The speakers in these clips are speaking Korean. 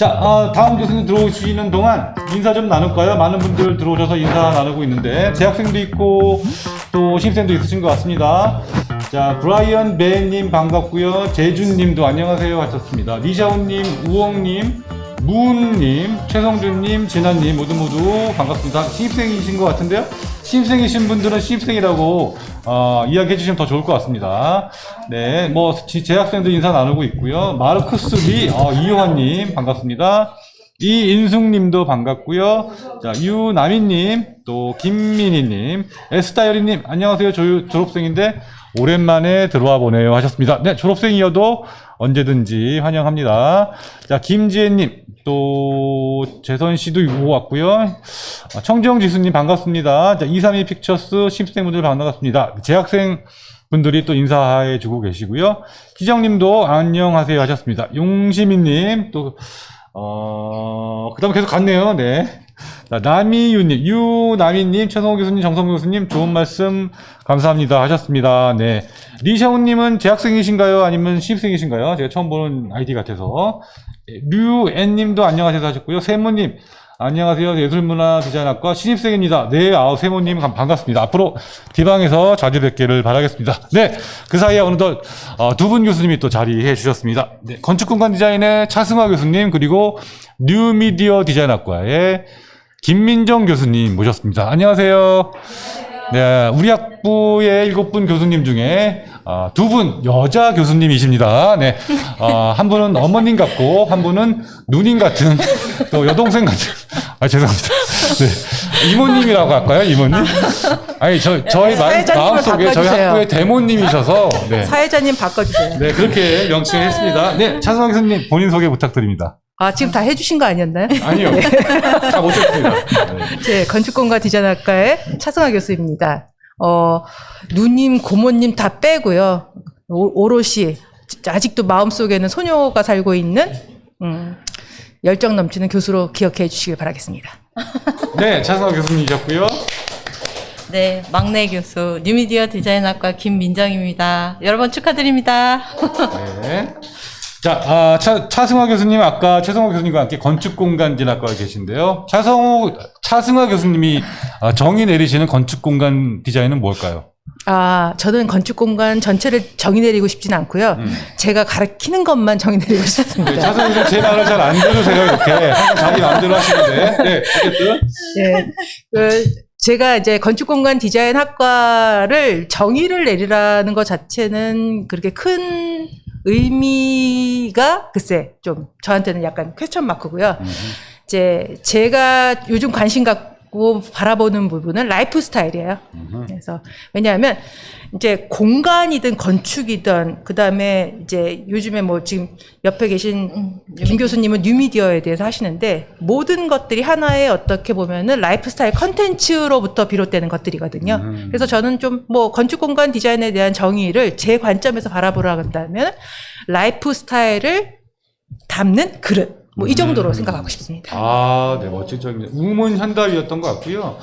자, 아, 다음 교수님 들어오시는 동안 인사 좀 나눌까요? 많은 분들 들어오셔서 인사 나누고 있는데 재학생도 있고 또 신입생도 있으신 것 같습니다. 자, 브라이언 베님 반갑고요. 재준님도 안녕하세요 하셨습니다. 리샤오님, 우엉님, 무은님, 최성준님, 진아님 모두 모두 반갑습니다. 신입생이신 것 같은데요? 신입생이신 분들은 신입생이라고 어, 이야기해 주시면 더 좋을 것 같습니다. 네, 뭐 지- 재학생들 인사 나누고 있고요. 마르크스 리 어, 이효환님 반갑습니다. 이인숙님도 반갑고요. 자 유나미님 또 김민희님 에스타이어리님 안녕하세요. 조, 졸업생인데 오랜만에 들어와 보네요 하셨습니다. 네 졸업생이어도 언제든지 환영합니다. 자 김지혜님 또 재선 씨도 오고 왔고요. 아, 청정 지수님 반갑습니다. 자 232 픽처스 신입생분들 반갑습니다. 재학생 분들이 또 인사해 주고 계시고요. 기정님도 안녕하세요 하셨습니다. 용시민님 또 어, 그 다음에 계속 갔네요. 네. 자, 나미유님, 유나미님, 최성호 교수님, 정성호 교수님, 좋은 말씀 감사합니다 하셨습니다. 네. 리샤오님은 재학생이신가요? 아니면 신입생이신가요? 제가 처음 보는 아이디 같아서. 예, 류앤님도 안녕하세요 하셨고요. 세모님, 안녕하세요. 예술문화 디자인학과 신입생입니다. 네, 아우, 세모님 감- 반갑습니다. 앞으로 디방에서 자주 뵙기를 바라겠습니다. 네, 그 사이에 어느덧 어, 두분 교수님이 또 자리해 주셨습니다. 네, 건축공간 디자인의 차승화 교수님, 그리고 뉴미디어 디자인학과의 김민정 교수님 모셨습니다. 안녕하세요. 네, 우리 학부의 일곱 분 교수님 중에 아, 두분 여자 교수님이십니다. 네, 아, 한 분은 어머님 같고 한 분은 누님 같은 또 여동생 같은. 아 죄송합니다. 네, 이모님이라고 할까요, 이모님? 아니 저 저희 마, 사회자님을 마음속에 저희 바꿔주세요. 학부의 대모님이셔서 네, 사회자님 바꿔주세요. 네 그렇게 명칭했습니다. 네, 차승화 교수님 본인 소개 부탁드립니다. 아, 지금 다 해주신 거 아니었나요? 아니요, 다 못했습니다. 네. 제 건축공과 디자인학과의 차승화 교수입니다. 어, 누님, 고모님 다 빼고요. 오, 오롯이 아직도 마음속에는 소녀가 살고 있는 음, 열정 넘치는 교수로 기억해 주시길 바라겠습니다. 네, 차승화 교수님이셨고요. 네, 막내 교수 뉴미디어 디자인학과 김민정입니다. 여러분 축하드립니다. 네. 자, 아, 차, 차승화 교수님 아까 최성호 교수님과 함께 건축공간진학과에 계신데요. 차성호, 차승화 교수님이 아, 정의 내리시는 건축공간 디자인은 뭘까요? 아, 저는 건축 공간 전체를 정의 내리고 싶진 않고요. 음. 제가 가르치는 것만 정의 내리고 싶습니다. 네, 교수님 제 말을 잘 안 들으세요, 이렇게. 항상 자기 마음대로 하시는데. 네, 어쨌든. 예. 그 제가 이제 건축 공간 디자인 학과를 정의를 내리라는 것 자체는 그렇게 큰 의미가 글쎄 좀 저한테는 약간 퀘스천 마크고요. 이제 제가 요즘 관심 갖고 바라보는 부분은 라이프 스타일이에요. 그래서 왜냐하면 이제 공간이든 건축이든 그 다음에 이제 요즘에 뭐 지금 옆에 계신 김 교수님은 뉴미디어에 대해서 하시는데 모든 것들이 하나의 어떻게 보면은 라이프 스타일 컨텐츠로부터 비롯되는 것들이거든요. 음. 그래서 저는 좀 뭐 건축 공간 디자인에 대한 정의를 제 관점에서 바라보라 한다면 라이프 스타일을 담는 그릇 뭐 이 정도로 음. 생각하고 싶습니다. 아, 네, 멋진 점입니다. 우문 현답이었던 것 같고요.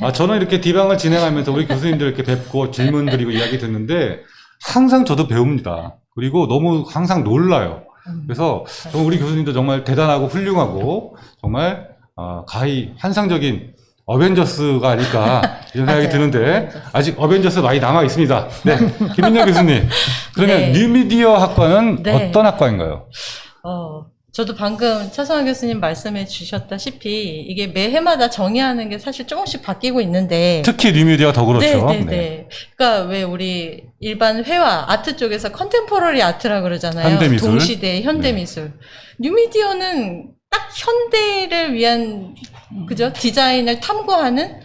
아, 저는 이렇게 디방을 진행하면서 우리 교수님들 이렇게 뵙고 질문 드리고 이야기 듣는데 항상 저도 배웁니다. 그리고 너무 항상 놀라요. 그래서 정말 우리 교수님도 정말 대단하고 훌륭하고 정말 아, 가히 환상적인 어벤져스가 아닐까 이런 생각이 맞아요. 드는데 아직 어벤져스 많이 남아 있습니다. 네, 김민영 교수님. 그러면 네. 뉴미디어 학과는 네. 어떤 학과인가요? 어, 저도 방금 차성화 교수님 말씀해 주셨다시피 이게 매 해마다 정의하는 게 사실 조금씩 바뀌고 있는데 특히 뉴미디어가 더 그렇죠. 네, 네, 네. 그러니까 왜 우리 일반 회화 아트 쪽에서 컨템포러리 아트라 그러잖아요. 현대미술. 동시대 현대미술. 뉴미디어는 딱 현대를 위한 그죠 디자인을 탐구하는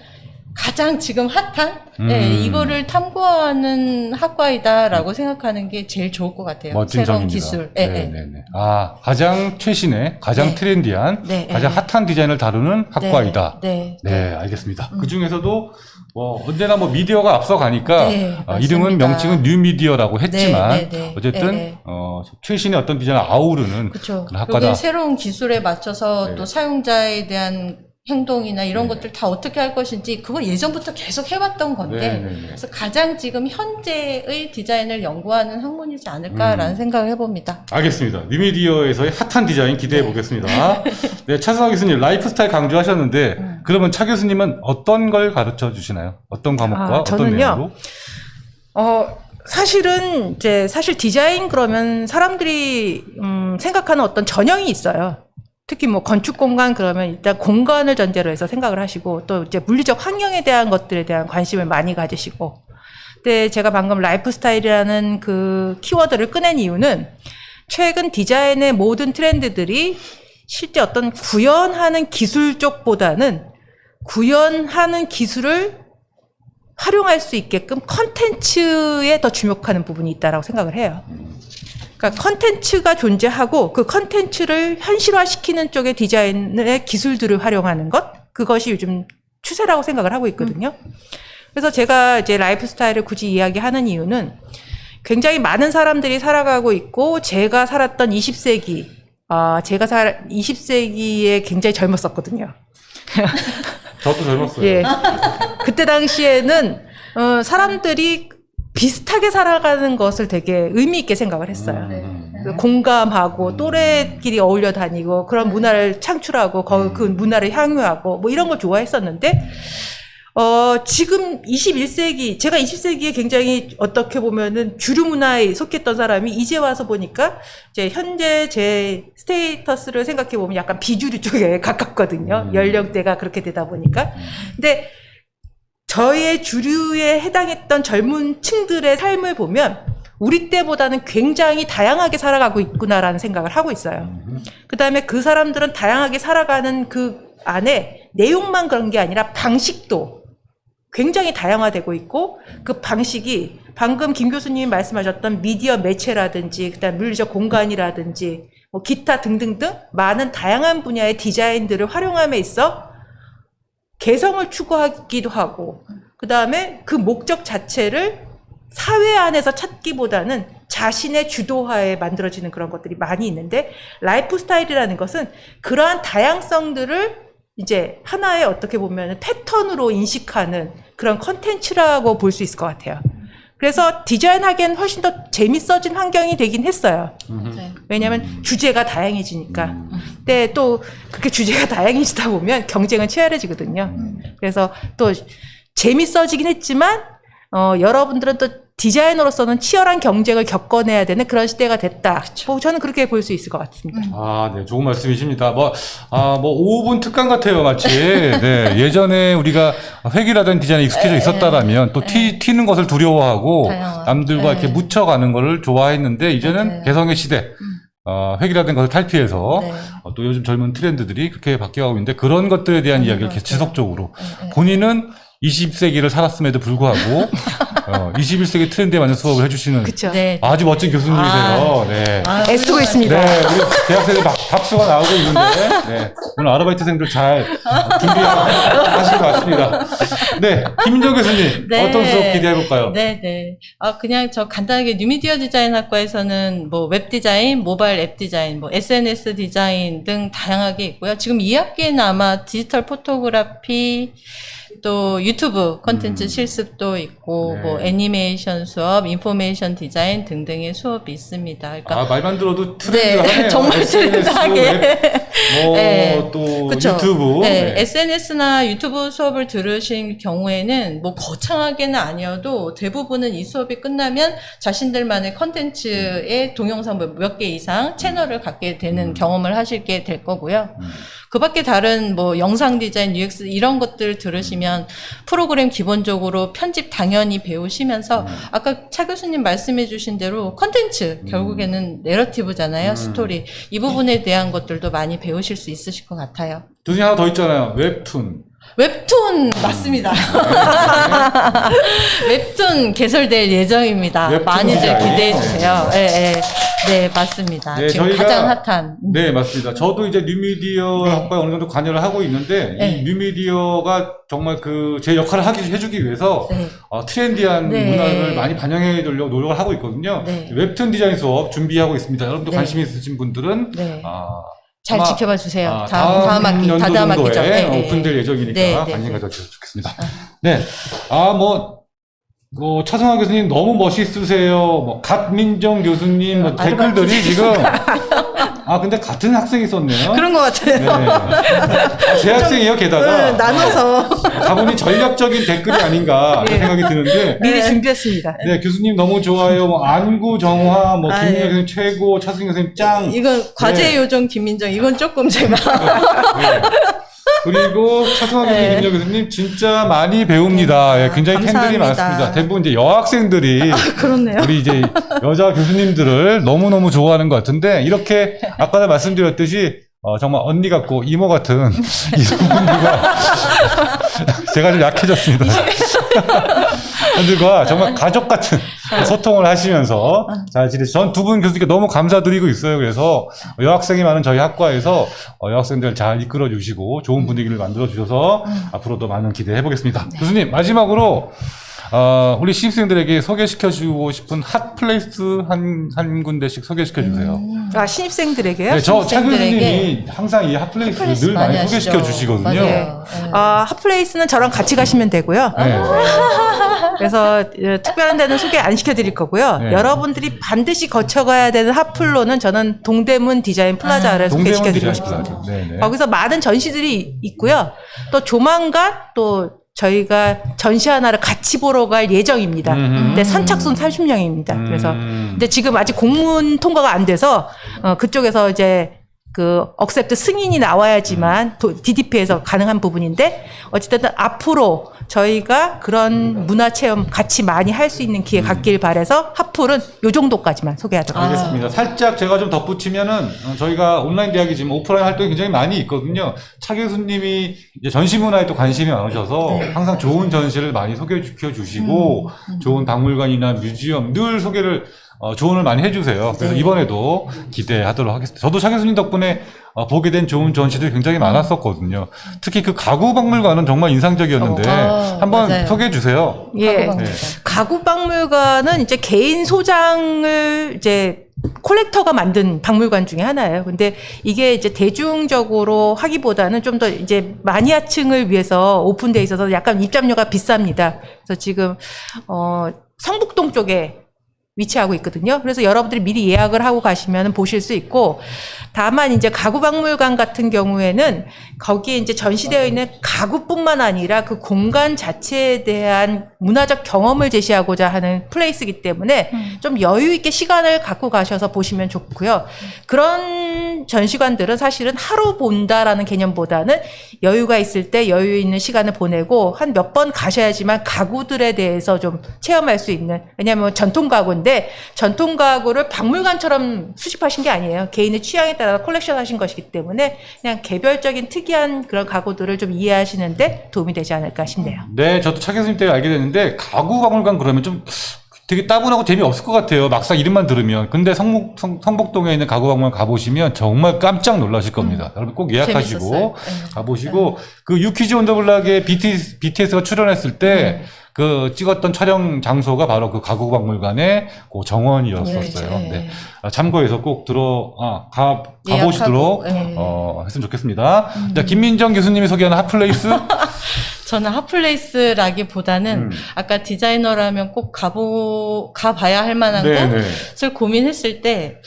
가장 지금 핫한 음. 네, 이거를 탐구하는 학과이다라고 생각하는 게 제일 좋을 것 같아요. 멋진 새로운 점입니다. 기술. 네, 네, 네, 네. 네. 아, 가장 최신의, 가장 네. 트렌디한, 네, 가장 네. 핫한 디자인을 다루는 학과이다. 네. 네, 알겠습니다. 음. 그 중에서도 뭐 언제나 뭐 미디어가 앞서가니까 네, 아, 이름은 맞습니다. 명칭은 뉴 미디어라고 했지만 네, 네, 네. 어쨌든 네, 네. 어, 최신의 어떤 디자인을 아우르는 그렇죠. 그런 학과다. 새로운 기술에 맞춰서 네. 또 사용자에 대한 행동이나 이런 것들 다 어떻게 할 것인지 그거 예전부터 계속 해왔던 건데 네, 네, 네. 그래서 가장 지금 현재의 디자인을 연구하는 학문이지 않을까라는 음. 생각을 해봅니다. 알겠습니다. 뉴미디어에서의 핫한 디자인 기대해 보겠습니다. 네, 차승화 교수님 라이프스타일 강조하셨는데 음. 그러면 차 교수님은 어떤 걸 가르쳐 주시나요? 어떤 과목과 아, 어떤 저는요. 내용으로? 어, 사실은 이제 사실 디자인 그러면 사람들이 음, 생각하는 어떤 전형이 있어요. 특히 뭐 건축 공간 그러면 일단 공간을 전제로 해서 생각을 하시고 또 이제 물리적 환경에 대한 것들에 대한 관심을 많이 가지시고. 근데 제가 방금 라이프 스타일이라는 그 키워드를 꺼낸 이유는 최근 디자인의 모든 트렌드들이 실제 어떤 구현하는 기술 쪽보다는 구현하는 기술을 활용할 수 있게끔 컨텐츠에 더 주목하는 부분이 있다라고 생각을 해요. 그러니까 컨텐츠가 존재하고 그 컨텐츠를 현실화시키는 쪽의 디자인의 기술들을 활용하는 것 그것이 요즘 추세라고 생각을 하고 있거든요. 그래서 제가 이제 라이프 스타일을 굳이 이야기하는 이유는 굉장히 많은 사람들이 살아가고 있고 제가 살았던 20세기 아 제가 살 20세기에 굉장히 젊었었거든요. 저도 젊었어요. 예. 그때 당시에는 어, 사람들이 비슷하게 살아가는 것을 되게 의미 있게 생각을 했어요. 음. 그 공감하고 또래끼리 어울려 다니고 그런 문화를 창출하고 거, 그 문화를 향유하고 뭐 이런 걸 좋아했었는데 어 지금 21세기 제가 20세기에 굉장히 어떻게 보면은 주류 문화에 속했던 사람이 이제 와서 보니까 이제 현재 제 스테이터스를 생각해 보면 약간 비주류 쪽에 가깝거든요. 음. 연령대가 그렇게 되다 보니까 근데 저의 주류에 해당했던 젊은 층들의 삶을 보면 우리 때보다는 굉장히 다양하게 살아가고 있구나라는 생각을 하고 있어요. 음. 그 다음에 그 사람들은 다양하게 살아가는 그 안에 내용만 그런 게 아니라 방식도 굉장히 다양화되고 있고 그 방식이 방금 김 교수님이 말씀하셨던 미디어 매체라든지 그다음 물리적 공간이라든지 뭐 기타 등등등 많은 다양한 분야의 디자인들을 활용함에 있어 개성을 추구하기도 하고 그 다음에 그 목적 자체를 사회 안에서 찾기보다는 자신의 주도하에 만들어지는 그런 것들이 많이 있는데 라이프 스타일이라는 것은 그러한 다양성들을 이제 하나의 어떻게 보면 패턴으로 인식하는 그런 컨텐츠라고 볼 수 있을 것 같아요. 그래서 디자인하기엔 훨씬 더 재밌어진 환경이 되긴 했어요. 네. 왜냐하면 주제가 다양해지니까. 근데 또 그렇게 주제가 다양해지다 보면 경쟁은 치열해지거든요. 그래서 또 재밌어지긴 했지만 어, 여러분들은 또 디자이너로서는 치열한 경쟁을 겪어내야 되는 그런 시대가 됐다. 뭐 저는 그렇게 볼 수 있을 것 같습니다. 아, 네, 좋은 말씀이십니다. 뭐, 아, 뭐, 5분 특강 같아요, 마치. 네, 예전에 우리가 획일하던 디자인에 익숙해져 있었다라면 또 튀, 튀는 것을 두려워하고 다양한. 남들과 네. 이렇게 묻혀가는 것을 좋아했는데 이제는 맞아요. 개성의 시대. 어, 획일하던 것을 탈피해서 네. 어, 또 요즘 젊은 트렌드들이 그렇게 바뀌어가고 있는데 그런 것들에 대한 맞아요, 이야기를 계속 맞아요. 지속적으로 네, 네. 본인은 20세기를 살았음에도 불구하고 어, 21세기 트렌드에 맞는 수업을 해주시는. 네. 아주 멋진 교수님이세요. 네. 아, 애쓰고 훌륭하시다. 있습니다. 네, 우리 대학생들 박, 박수가 나오고 있는데, 네, 오늘 아르바이트생들 잘 준비하신 것 같습니다. 네, 김민정 교수님, 네. 어떤 수업 기대해 볼까요? 네, 네. 아, 그냥 저 간단하게 뉴미디어 디자인 학과에서는 뭐 웹 디자인, 모바일 앱 디자인, 뭐 SNS 디자인 등 다양하게 있고요. 지금 2학기에는 아마 디지털 포토그래피 또 유튜브 콘텐츠 음. 실습도 있고 네. 뭐 애니메이션 수업, 인포메이션 디자인 등등의 수업이 있습니다. 그러니까 아, 말만 들어도 네, 트렌드하네요. 정말 SNS, 트렌드하게. 웹, 뭐, 네. 또. 유튜브. 네, 네. SNS나 유튜브 수업을 들으신 경우에는 뭐 거창하게는 아니어도 대부분은 이 수업이 끝나면 자신들만의 컨텐츠의 동영상 뭐몇개 이상 채널을 갖게 되는 음. 경험을 하시게 될 거고요. 음. 그 밖에 다른 뭐 영상 디자인, UX 이런 것들 들으시면 프로그램 기본적으로 편집 당연히 배우시면서 음. 아까 차 교수님 말씀해 주신 대로 컨텐츠 음. 결국에는 내러티브잖아요. 음. 스토리. 이 부분에 대한 것들도 많이 배우실 수 있으실 것 같아요. 교수님 하나 더 있잖아요. 웹툰. 웹툰 맞습니다. 웹툰 개설될 예정입니다. 웹툰 많이들 디자인. 기대해 주세요. 네, 네, 네, 맞습니다. 네, 지금 저희가- 가장 핫한. 음. 네, 맞습니다. 저도 이제 뉴미디어 네. 학과에 어느 정도 관여를 하고 있는데, 네. 이 뉴미디어가 정말 그 제 역할을 하기, 해주기 위해서 네. 어, 트렌디한 네. 문화를 많이 반영해 주려고 노력을 하고 있거든요. 네. 웹툰 디자인 수업 준비하고 있습니다. 여러분들 네. 관심 있으신 분들은 네. 아, 잘 아마, 지켜봐 주세요. 아, 다음, 다음 학기, 다다음 학기죠. 네, 네. 오픈될 예정이니까 네, 네, 관심 네. 가져주셔서 좋겠습니다. 네, 아 뭐. 뭐 차승화 교수님 너무 멋있으세요. 뭐 갓민정 교수님 뭐 댓글들이 지금 아 근데 같은 학생이 썼네요. 그런 것 같아요. 네. 아, 제 학생이에요 게다가 네, 나눠서. 다분히 전략적인 댓글이 아닌가 네. 생각이 드는데 미리 네. 준비했습니다. 네 교수님 너무 좋아요. 뭐 안구 정화 뭐 아, 김민정 예. 교수님 최고 차승희 교수님 짱. 이건 과제 네. 요정 김민정 이건 조금 제가 네. 그리고 차승환 교수님, 네. 교수님 진짜 많이 배웁니다. 예, 굉장히 팬들이 감사합니다. 많습니다. 대부분 이제 여학생들이 그렇네요. 우리 이제 여자 교수님들을 너무너무 좋아하는 것 같은데 이렇게 아까도 말씀드렸듯이 어, 정말 언니 같고 이모 같은 이런 분들과 제가 좀 약해졌습니다. 분들과 정말 가족 같은 소통을 하시면서 잘 지내시. 전두 분 교수님께 너무 감사드리고 있어요. 그래서 여학생이 많은 저희 학과에서 어, 여학생들 잘 이끌어 주시고 좋은 분위기를 만들어 주셔서 앞으로도 많은 기대해 보겠습니다. 교수님 마지막으로 어, 우리 신입생들에게 소개시켜 주고 싶은 핫 플레이스 한, 한 군데씩 소개시켜 주세요. 아, 신입생들에게요? 네, 저차 신입생들에게 교수님이 항상 이 핫플레이스 핫플레이스 늘 많이 많이 소개시켜. 주시거든요. 맞아요. 네. 아, 핫플레이스는 저랑 같이 가시면 되고요. 네. 그래서 예, 특별한 데는 소개 안 시켜드릴 거고요. 네. 여러분들이 반드시 거쳐가야 되는 핫플로는 저는 동대문 디자인 플라자를 아, 동대문 소개시켜드리고 디자인 싶습니다. 플라자. 네네. 거기서 많은 전시들이 있고요. 또 조만간 또 저희가 전시 하나를 같이 보러 갈 예정입니다. 음흠. 근데 선착순 30명입니다. 그래서 음. 근데 지금 아직 공문 통과가 안 돼서 어, 그쪽에서 이제 그 억셉트 승인이 나와야지만 도- DDP에서 가능한 부분인데 어쨌든 앞으로 저희가 그런 문화 체험 같이 많이 할 수 있는 기회 갖길 바래서 핫플은 요 정도까지만 소개하도록 아. 하겠습니다. 알겠습니다. 살짝 제가 좀 덧붙이면은 어, 저희가 온라인 대학이 지금 오프라인 활동이 굉장히 많이 있거든요. 차 교수님이 이제 전시 문화에 또 관심이 많으셔서 네. 항상 좋은 전시를 많이 소개시켜 주시고 음, 좋은 박물관이나 뮤지엄 늘 소개를 어, 조언을 많이 해주세요. 그래서 네. 이번에도 기대하도록 하겠습니다. 저도 차 교수님 덕분에 어, 보게 된 좋은 전시들이 굉장히 많았었거든요. 특히 그 가구 박물관은 정말 인상적이었는데 어, 아, 한번 맞아요. 소개해 주세요. 예. 가구 네. 가구 박물관은 이제 개인 소장을 이제 콜렉터가 만든 박물관 중에 하나예요. 근데 이게 이제 대중적으로 하기보다는 좀 더 이제 마니아층을 위해서 오픈돼 있어서 약간 입장료가 비쌉니다. 그래서 지금 어 성북동 쪽에 위치하고 있거든요. 그래서 여러분들이 미리 예약을 하고 가시면 보실 수 있고, 다만 이제 가구 박물관 같은 경우에는 거기에 이제 전시되어 있는 가구뿐만 아니라 그 공간 자체에 대한 문화적 경험을 제시하고자 하는 플레이스이기 때문에 좀 여유 있게 시간을 갖고 가셔서 보시면 좋고요. 그런 전시관들은 사실은 하루 본다라는 개념보다는 여유가 있을 때 여유 있는 시간을 보내고 한 몇 번 가셔야지만 가구들에 대해서 좀 체험할 수 있는 왜냐하면 전통 가구 인데 전통 가구를 박물관처럼 수집하신 게 아니에요 개인의 취향에 따라 컬렉션 하신 것이기 때문에 그냥 개별적인 특이한 그런 가구들을 좀 이해하시는데 도움이 되지 않을까 싶네요. 네, 저도 차 교수님 때문에 알게 됐는데 가구 박물관 그러면 좀 되게 따분하고 재미없을 것 같아요. 막상 이름만 들으면. 근데 성북, 성, 성북동에 있는 가구 박물관 가보시면 정말 깜짝 놀라실 겁니다. 여러분 꼭 예약하시고 재밌었어요. 네. 가보시고 그 유퀴즈 온 더 블락에 BTS, BTS가 출연했을 때 그 찍었던 촬영 장소가 바로 그 가구 박물관의 그 정원이었었어요. 네, 네. 네. 아, 참고해서 꼭 들어 아, 가 가보시도록 예약하고, 네. 어, 했으면 좋겠습니다. 자, 김민정 교수님이 소개하는 핫플레이스. 저는 핫플레이스라기보다는 음. 아까 디자이너라면 꼭 가보 가봐야 할 만한 네, 네. 곳을 고민했을 때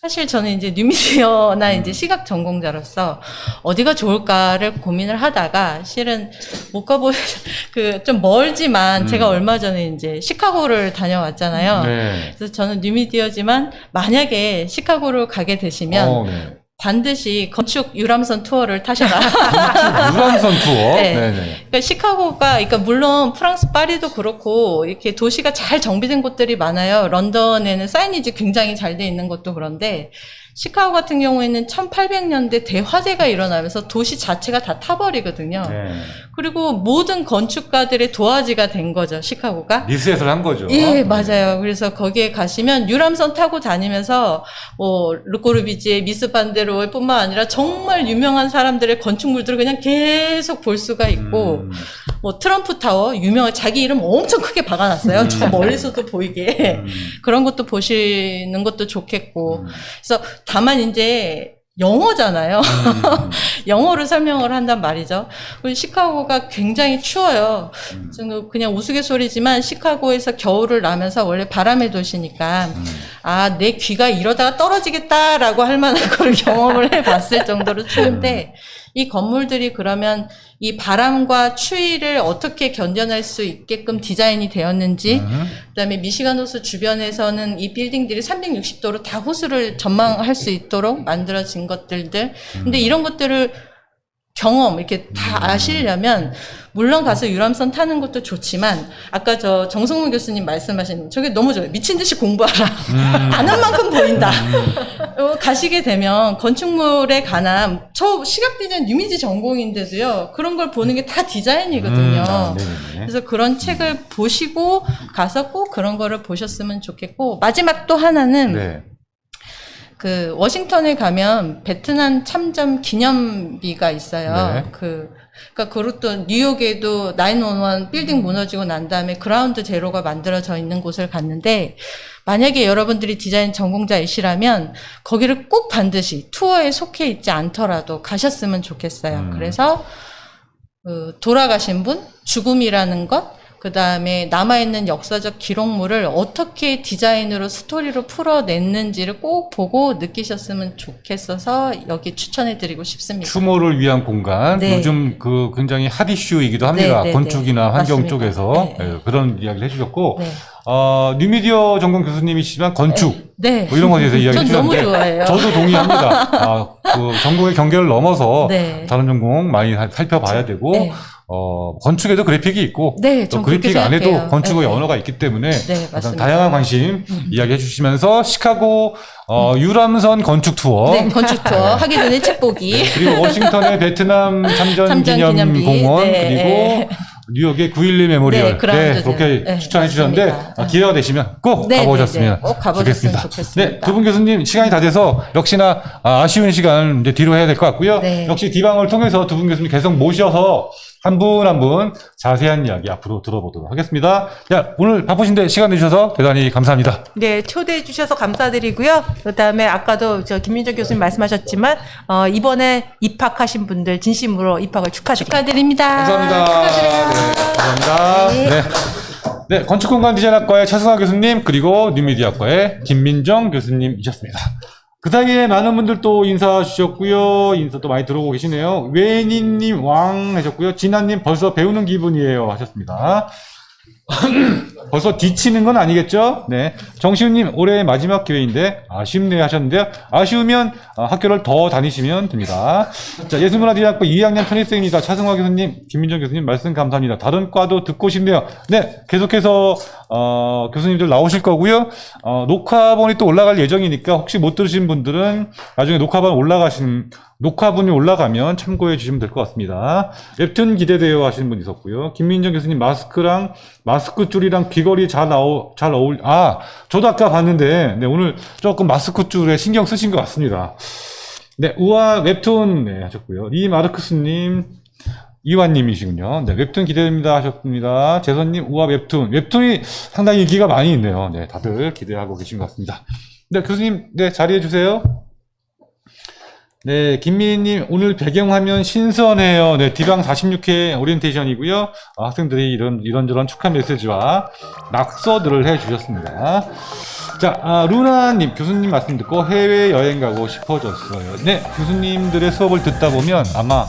사실 저는 이제 뉴미디어나 음. 이제 시각 전공자로서 어디가 좋을까를 고민을 하다가 실은 못 가보 그 좀 멀지만 음. 제가 얼마 전에 이제 시카고를 다녀왔잖아요. 네. 그래서 저는 뉴미디어지만 만약에 시카고를 가게 되시면 어, 네. 반드시 건축 유람선 투어를 타셔라. 유람선 투어. 네. 네. 네 그러니까 시카고가, 그러니까 물론 프랑스 파리도 그렇고 이렇게 도시가 잘 정비된 곳들이 많아요. 런던에는 사이니지 굉장히 잘 돼 있는 것도 그런데 시카고 같은 경우에는 1800년대 대화재가 일어나면서 도시 자체가 다 타버리거든요. 네. 그리고 모든 건축가들의 도화지가 된 거죠, 시카고가. 리셋을 한 거죠. 예, 맞아요. 그래서 거기에 가시면 유람선 타고 다니면서 뭐 르꼬르비지의 미스 반데로일 뿐만 아니라 정말 유명한 사람들의 건축물들을 그냥 계속 볼 수가 있고 음, 뭐 트럼프 타워 유명한 자기 이름 엄청 크게 박아놨어요. 저 멀리서도 보이게 음, 그런 것도 보시는 것도 좋겠고 음. 그래서 다만 이제 영어잖아요. 음. 영어로 설명을 한단 말이죠. 그리고 시카고가 굉장히 추워요. 음. 좀 그냥 우스갯소리지만 시카고에서 겨울을 나면서 원래 바람의 도시니까 음. 아, 내 귀가 이러다가 떨어지겠다라고 할 만한 걸 경험을 해봤을 정도로 추운데 이 건물들이 그러면 이 바람과 추위를 어떻게 견뎌낼 수 있게끔 디자인이 되었는지 음. 그다음에 미시간 호수 주변에서는 이 빌딩들이 360도로 다 호수를 전망할 수 있도록 만들어진 것들들. 근데 이런 것들을 경험 이렇게 다 아시려면 물론 가서 유람선 타는 것도 좋지만 아까 저 정성문 교수님 말씀하신 저게 너무 좋아요. 미친 듯이 공부하라. 아는 만큼 보인다. 어, 가시게 되면 건축물에 관한 저 시각 디자인 뉴미지 전공인데도요. 그런 걸 보는 게 다 디자인이거든요. 음, 아, 네네네. 그래서 그런 책을 보시고 가서 꼭 그런 거를 보셨으면 좋겠고 마지막 또 하나는 네. 그 워싱턴에 가면 베트남 참전 기념비가 있어요. 네. 그 그러니까 그것도 뉴욕에도 911 빌딩 무너지고 난 다음에 그라운드 제로가 만들어져 있는 곳을 갔는데 만약에 여러분들이 디자인 전공자이시라면 거기를 꼭 반드시 투어에 속해 있지 않더라도 가셨으면 좋겠어요. 음. 그래서 그 돌아가신 분, 죽음이라는 것, 그 다음에 남아있는 역사적 기록물을 어떻게 디자인으로 스토리로 풀어냈는지를 꼭 보고 느끼셨으면 좋겠어서 여기 추천해드리고 싶습니다. 추모를 위한 공간. 네. 요즘 그 굉장히 핫 이슈이기도 합니다. 네, 네, 건축이나 네. 환경 맞습니다. 쪽에서 네, 네. 예, 그런 이야기를 해주셨고, 네. 어, 뉴미디어 전공 교수님이시지만 건축 네. 뭐 이런 거에 대해서 이야기 해주셨는데. 저도 동의합니다. 아, 그 전공의 경계를 넘어서 네. 다른 전공 많이 살- 살펴봐야 되고, 네. 어, 건축에도 그래픽이 있고, 네, 또 그래픽 안에도 생각해요. 건축의 네. 언어가 있기 때문에 네, 맞습니다. 다양한 관심 이야기해 주시면서 시카고 어, 유람선 건축 투어 네, 건축 투어 하기 전에 책 보기. 그리고 워싱턴의 베트남 참전, 참전 기념 기념비. 공원 네. 그리고 뉴욕의 9.12 메모리얼 네, 그렇게 네, 추천해 주셨는데 맞습니다. 어, 기회가 되시면 꼭 네, 가보셨으면 네, 네. 좋겠습니다. 좋겠습니다. 네, 두 분 교수님 시간이 다 돼서 역시나 아, 쉬운 시간 이제 뒤로 해야 될 것 같고요. 네. 역시 디방을 통해서 두 분 교수님 계속 모셔서 한 분 한 분 자세한 이야기 앞으로 들어보도록 하겠습니다. 자, 오늘 바쁘신데 시간 내주셔서 대단히 감사합니다. 네, 초대해 주셔서 감사드리고요. 그다음에 아까도 저 김민정 교수님 말씀하셨지만 어, 이번에 입학하신 분들 진심으로 입학을 축하드립니다. 축하드립니다. 감사합니다. 네, 감사합니다. 네. 네, 건축공간 디자인학과의 차승화 교수님, 그리고 뉴미디어학과의 김민정 교수님이셨습니다. 그 사이에 많은 분들 또 인사 주셨고요. 인사 또 많이 들어오고 계시네요. 외니님 왕 하셨고요. 진아님 벌써 배우는 기분이에요 하셨습니다. 벌써 뒤치는 건 아니겠죠? 네. 정시훈님 올해 마지막 기회인데 아쉽네 하셨는데요. 아쉬우면 어, 학교를 더 다니시면 됩니다. 자, 예술문화디자학과 2학년 편입생입니다. 차승화 교수님, 김민정 교수님 말씀 감사합니다. 다른 과도 듣고 싶네요. 네, 계속해서 어, 교수님들 나오실 거고요. 어, 녹화본이 또 올라갈 예정이니까 혹시 못 들으신 분들은 나중에 녹화본 올라가신 녹화분이 올라가면 참고해 주시면 될 것 같습니다. 웹툰 기대돼요 하시는 분 있었고요. 김민정 교수님 마스크랑 마스크 줄이랑 귀걸이 잘 나오 잘 어울 아 저도 아까 봤는데 네, 오늘 조금 마스크 줄에 신경 쓰신 것 같습니다. 네 우아 웹툰 네, 하셨고요. 리 마르크스님 이완님이시군요. 네, 웹툰 기대됩니다 하셨습니다. 재선님, 우아 웹툰. 웹툰이 상당히 인기가 많이 있네요. 네, 다들 기대하고 계신 것 같습니다. 네, 교수님, 네, 자리해 주세요. 네, 김미희님, 오늘 배경화면 신선해요. 네, 디방 46회 오리엔테이션이고요. 어, 학생들이 이런, 이런저런 축하 메시지와 낙서들을 해 주셨습니다. 자, 아, 루나님, 교수님 말씀 듣고 해외 여행 가고 싶어졌어요. 네, 교수님들의 수업을 듣다 보면 아마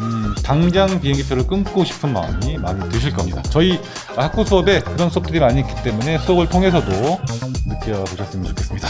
음, 당장 비행기표를 끊고 싶은 마음이 많이 드실 겁니다. 저희 학부 수업에 그런 수업들이 많이 있기 때문에 수업을 통해서도 느껴보셨으면 좋겠습니다.